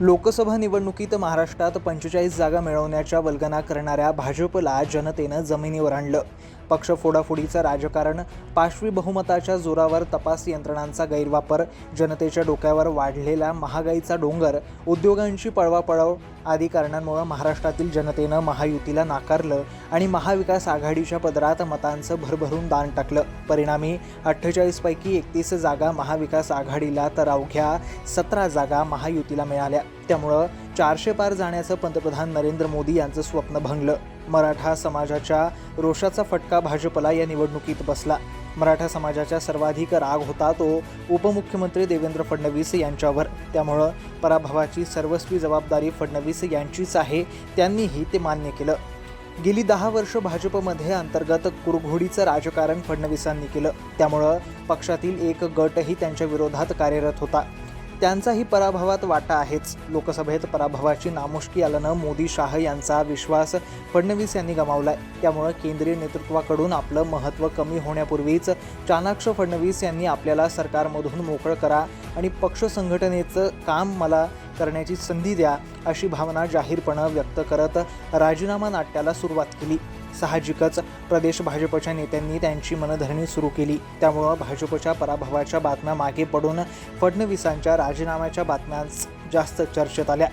लोकसभा निवडणुकीत महाराष्ट्रात पंचेचाळीस जागा मिळवण्याच्या वल्गना करणाऱ्या भाजपला जनतेनं जमिनीवर आणलं. पक्ष फोडाफोडीचं राजकारण पाशवी बहुमताच्या जोरावर तपास यंत्रणांचा गैरवापर जनतेच्या डोक्यावर वाढलेला महागाईचा डोंगर उद्योगांची पळवापळव आदी कारणांमुळं महाराष्ट्रातील जनतेनं महायुतीला नाकारलं आणि महाविकास आघाडीच्या पदरात मतांचं भरभरून दान टाकलं. परिणामी अठ्ठेचाळीसपैकी एकतीस जागा महाविकास आघाडीला तर अवघ्या सतरा जागा महायुतीला मिळाल्या. त्यामुळं चारशे पार जाण्याचं पंतप्रधान नरेंद्र मोदी यांचं स्वप्न भंगलं. मराठा समाजाच्या रोषाचा फटका भाजपला या निवडणुकीत बसला. मराठा समाजाच्या सर्वाधिक राग होता तो उपमुख्यमंत्री देवेंद्र फडणवीस यांच्यावर. त्यामुळं पराभवाची सर्वस्वी जबाबदारी फडणवीस यांचीच आहे त्यांनीही ते मान्य केलं. गेली दहा वर्ष भाजपमध्ये अंतर्गत कुरघोडीचं राजकारण फडणवीसांनी केलं. त्यामुळं पक्षातील एक गटही त्यांच्या विरोधात कार्यरत होता. त्यांचाही पराभवात वाटा आहेच. लोकसभेत पराभवाची नामुष्की आल्यानं मोदी शाह यांचा विश्वास फडणवीस यांनी गमावलाय. त्यामुळं केंद्रीय नेतृत्वाकडून आपलं महत्त्व कमी होण्यापूर्वीच चाणाक्ष फडणवीस यांनी आपल्याला सरकारमधून मोकळं करा आणि पक्ष संघटनेचं काम मला करण्याची संधी द्या अशी भावना जाहीरपणं व्यक्त करत राजीनामा नाट्याला सुरुवात केली. साहजिकच प्रदेश भाजपच्या नेत्यांनी त्यांची मनधरणी सुरू केली. त्यामुळं भाजपच्या पराभवाच्या बातम्या मागे पडून फडणवीसांच्या राजीनाम्याच्या बातम्याच जास्त चर्चेत आल्या.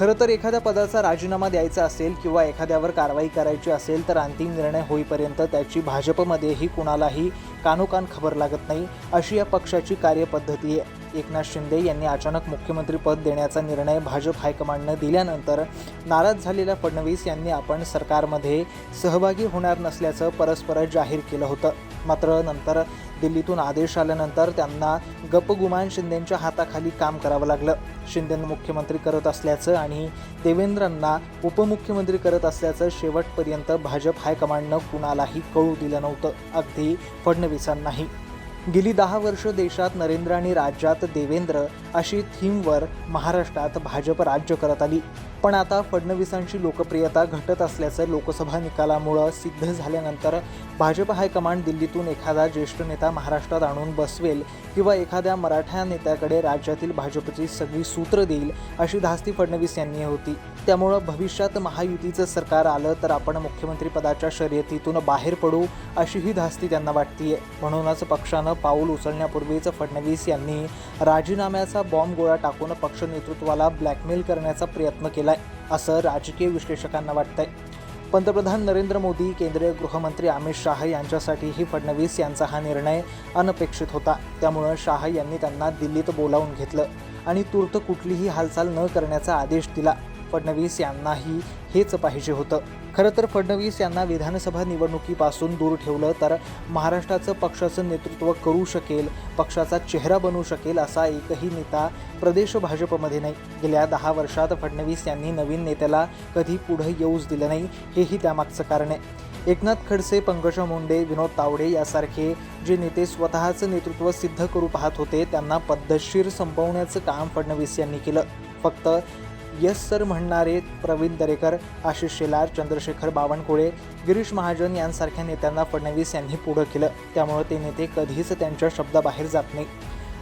खरं तर एखाद्या पदाचा राजीनामा द्यायचा असेल किंवा एखाद्यावर कारवाई करायची असेल तर अंतिम निर्णय होईपर्यंत त्याची भाजपमध्येही कुणालाही कानोकान खबर लागत नाही अशी या पक्षाची कार्यपद्धती आहे. एकनाथ शिंदे यांनी अचानक मुख्यमंत्रीपद देण्याचा निर्णय भाजप हायकमांडनं दिल्यानंतर नाराज झालेल्या फडणवीस यांनी आपण सरकारमध्ये सहभागी होणार नसल्याचं परस्पर जाहीर केलं होतं. मात्र नंतर दिल्लीतून आदेश आल्यानंतर त्यांना गपगुमान शिंदेंच्या हाताखाली काम करावं लागलं. शिंदेंना मुख्यमंत्री करत असल्याचं आणि देवेंद्रांना उपमुख्यमंत्री करत असल्याचं शेवटपर्यंत भाजप हायकमांडनं कुणालाही कळू दिलं नव्हतं अगदी फडणवीसांनाही. गेली दहा वर्ष देशात नरेंद्र आणि राज्यात देवेंद्र अशी थीमवर महाराष्ट्रात भाजप राज्य करत आली. पण आता फडणवीसांची लोकप्रियता घटत असल्याचं लोकसभा निकालामुळं सिद्ध झाल्यानंतर भाजप हायकमांड दिल्लीतून एखादा ज्येष्ठ नेता महाराष्ट्रात आणून बसवेल किंवा एखाद्या मराठा नेत्याकडे राज्यातील भाजपची सगळी सूत्र देईल अशी धास्ती फडणवीस यांनी होती. त्यामुळं भविष्यात महायुतीचं सरकार आलं तर आपण मुख्यमंत्रीपदाच्या शर्यतीतून बाहेर पडू अशी ही धास्ती त्यांना वाटतीये. म्हणूनच पक्षानं पाऊल उचलण्यापूर्वीच फडणवीस यांनी राजीनाम्याचा बॉम्ब गोळा टाकून पक्ष नेतृत्वाला ब्लॅकमेल करण्याचा प्रयत्न केलाय असं राजकीय विश्लेषकांना वाटतंय. पंतप्रधान नरेंद्र मोदी केंद्रीय गृहमंत्री अमित शाह यांच्यासाठीही फडणवीस यांचा हा निर्णय अनपेक्षित होता. त्यामुळं शाह यांनी त्यांना दिल्लीत बोलावून घेतलं आणि तूर्त कुठलीही हालचाल न करण्याचा आदेश दिला. फडणवीस यांनाही हेच पाहिजे होतं. खरं तर फडणवीस यांना विधानसभा निवडणुकीपासून दूर ठेवलं तर महाराष्ट्राचं पक्षाचं नेतृत्व करू शकेल पक्षाचा चेहरा बनू शकेल असा एकही नेता प्रदेश भाजपमध्ये नाही. गेल्या दहा वर्षात फडणवीस यांनी नवीन नेत्याला कधी पुढे येऊच दिलं नाही हेही त्यामागचं कारण आहे. एकनाथ खडसे पंकज मुंडे विनोद तावडे यासारखे जे नेते स्वतःचं नेतृत्व सिद्ध करू पाहत होते त्यांना पद्धतशीर संपवण्याचं काम फडणवीस यांनी केलं. फक्त यस सर म्हणणारे प्रवीण दरेकर आशिष शेलार चंद्रशेखर बावनकुळे गिरीश महाजन यांसारख्या नेत्यांना फडणवीस यांनी पुढं केलं. त्यामुळे ते नेते कधीच त्यांच्या शब्दाबाहेर जात नाही.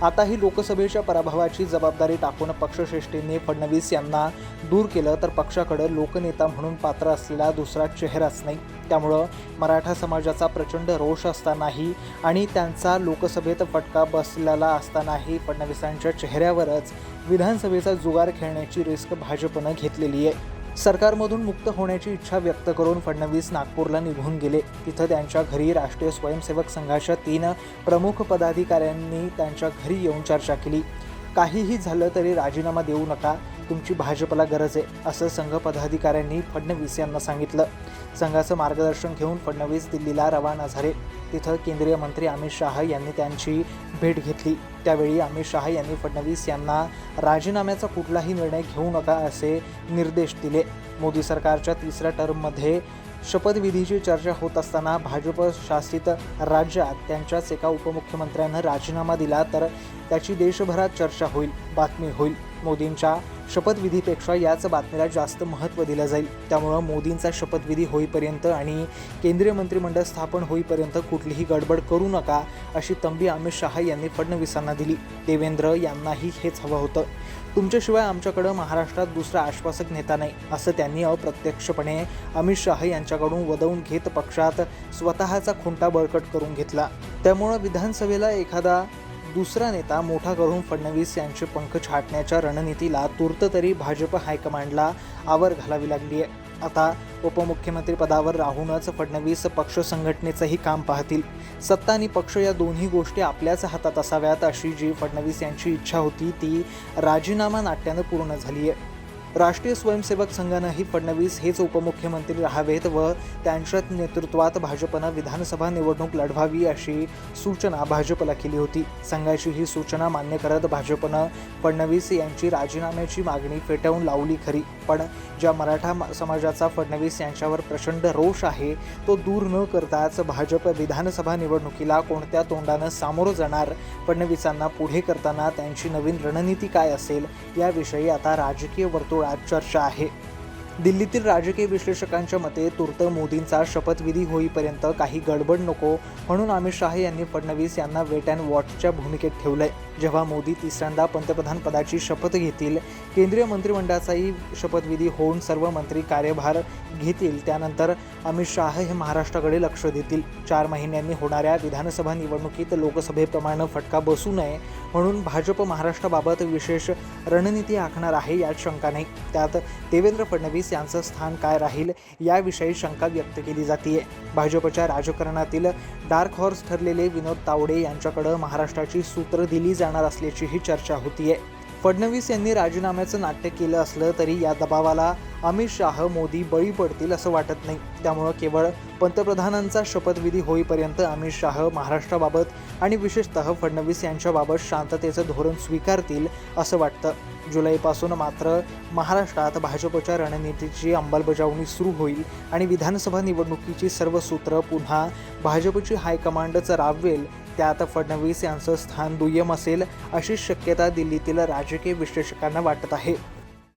आता ही लोकसभेच्या पराभवाची जबाबदारी टाकून पक्षश्रेष्ठींनी फडणवीस यांना दूर केलं तर पक्षाकडं लोकनेता म्हणून पात्र असलेला दुसरा चेहराच नाही. त्यामुळं मराठा समाजाचा प्रचंड रोष असतानाही आणि त्यांचा लोकसभेत फटका बसलेला असतानाही फडणवीसांच्या चेहऱ्यावरच विधानसभेचा जुगार खेळण्याची रिस्क भाजपनं घेतलेली आहे. सरकारमधून मुक्त होण्याची इच्छा व्यक्त करून फडणवीस नागपूरला निघून गेले. तिथं त्यांच्या घरी राष्ट्रीय स्वयंसेवक संघाच्या तीन प्रमुख पदाधिकाऱ्यांनी त्यांच्या घरी येऊन चर्चा केली. काहीही झालं तरी राजीनामा देऊ नका. तुमची भाजपला गरज आहे असं संघ पदाधिकाऱ्यांनी फडणवीस यांना सांगितलं. संघाचं मार्गदर्शन घेऊन फडणवीस दिल्लीला रवाना झाले. तिथं केंद्रीय मंत्री अमित शाह यांनी त्यांची भेट घेतली. त्यावेळी अमित शाह यांनी फडणवीस यांना राजीनाम्याचा कुठलाही निर्णय घेऊ नका असे निर्देश दिले. मोदी सरकारच्या तिसऱ्या टर्ममध्ये शपथविधीची चर्चा होत असताना भाजप शासित राज्यात त्यांच्याच एका उपमुख्यमंत्र्यानं राजीनामा दिला तर त्याची देशभरात चर्चा होईल बातमी होईल. मोदींच्या शपथविधीपेक्षा याच बातमीला जास्त महत्त्व दिलं जाईल. त्यामुळं मोदींचा शपथविधी होईपर्यंत आणि केंद्रीय मंत्रिमंडळ स्थापन होईपर्यंत कुठलीही गडबड करू नका अशी तंबी अमित शहा यांनी फडणवीसांना दिली. देवेंद्र यांनाही हेच हवं होतं. तुमच्याशिवाय आमच्याकडं महाराष्ट्रात दुसरा आश्वासक नेता नाही असं त्यांनी अप्रत्यक्षपणे अमित शहा यांच्याकडून वदवून घेत पक्षात स्वतःचा खुंटा बळकट करून घेतला. त्यामुळं विधानसभेला एखादा दुसरा नेता मोठा करून फडणवीस यांचे पंख छाटण्याच्या रणनीतीला तूर्त तरी भाजप हायकमांडला आवर घालावी लागली आहे. आता उपमुख्यमंत्री पदावर राहूनच फडणवीस पक्ष संघटनेचंही काम पाहतील. सत्ता आणि पक्ष या दोन्ही गोष्टी आपल्याच हातात असाव्यात अशी जी फडणवीस यांची इच्छा होती ती राजीनामा नाट्यानं पूर्ण झाली आहे. राष्ट्रीय स्वयंसेवक संघानंही फडणवीस हेच उपमुख्यमंत्री राहावेत व त्यांच्या नेतृत्वात भाजपनं विधानसभा निवडणूक लढवावी अशी सूचना भाजपला केली होती. संघाची ही सूचना मान्य करत भाजपनं फडणवीस यांची राजीनाम्याची मागणी फेटाळून लावली खरी. पण ज्या मराठा मा- समाजाचा फडणवीस यांच्यावर प्रचंड रोष आहे तो दूर न करताच भाजप विधानसभा निवडणुकीला कोणत्या तोंडानं सामोरं जाणार? फडणवीसांना पुढे करताना त्यांची नवीन रणनीती काय असेल? याविषयी आता राजकीय वर्तुळात चर्चा आहे दिल्लीतील राजकीय विश्लेषकांच्या मते तूर्त मोदींचा शपथविधी होईपर्यंत काही गडबड नको म्हणून अमित शाह यांनी फडणवीस यांना वेट अँड वॉचच्या भूमिकेत ठेवलंय. जेव्हा मोदी तिसऱ्यांदा पंतप्रधान पदाची शपथ घेतील केंद्रीय मंत्रिमंडळाचाही शपथविधी होऊन सर्व मंत्री कार्यभार घेतील. त्यानंतर अमित शहा हे महाराष्ट्राकडे लक्ष देतील. चार महिन्यांनी होणाऱ्या विधानसभा निवडणुकीत लोकसभेप्रमाणे फटका बसू नये म्हणून भाजप महाराष्ट्राबाबत विशेष रणनीती आखणार आहे यात शंका नाही. त्यात देवेंद्र फडणवीस फडणवीस यांचं स्थान काय राहील याविषयी शंका व्यक्त केली जाते भाजपच्या राजकारणातील डार्क हॉर्स ठरलेले विनोद तावडे यांच्याकडं महाराष्ट्राची सूत्र दिली जाणार असल्याचीही चर्चा होतीये. फडणवीस यांनी राजीनाम्याचं नाट्य केलं असलं तरी या दबावाला अमित शाह मोदी बळी पडतील असं वाटत नाही. त्यामुळं केवळ पंतप्रधानांचा शपथविधी होईपर्यंत अमित शाह महाराष्ट्राबाबत आणि विशेषतः फडणवीस यांच्याबाबत शांततेचं धोरण स्वीकारतील असं वाटतं. जुलैपासून मात्र महाराष्ट्रात भाजपच्या रणनीतीची अंमलबजावणी सुरू होईल आणि विधानसभा निवडणुकीची सर्व सूत्र पुन्हा भाजपची हायकमांडच राबवेल त्यात फडणवीस यांचं स्थान दुय्यम असेल अशी शक्यता दिल्लीतील राजकीय विश्लेषकांना वाटत आहे.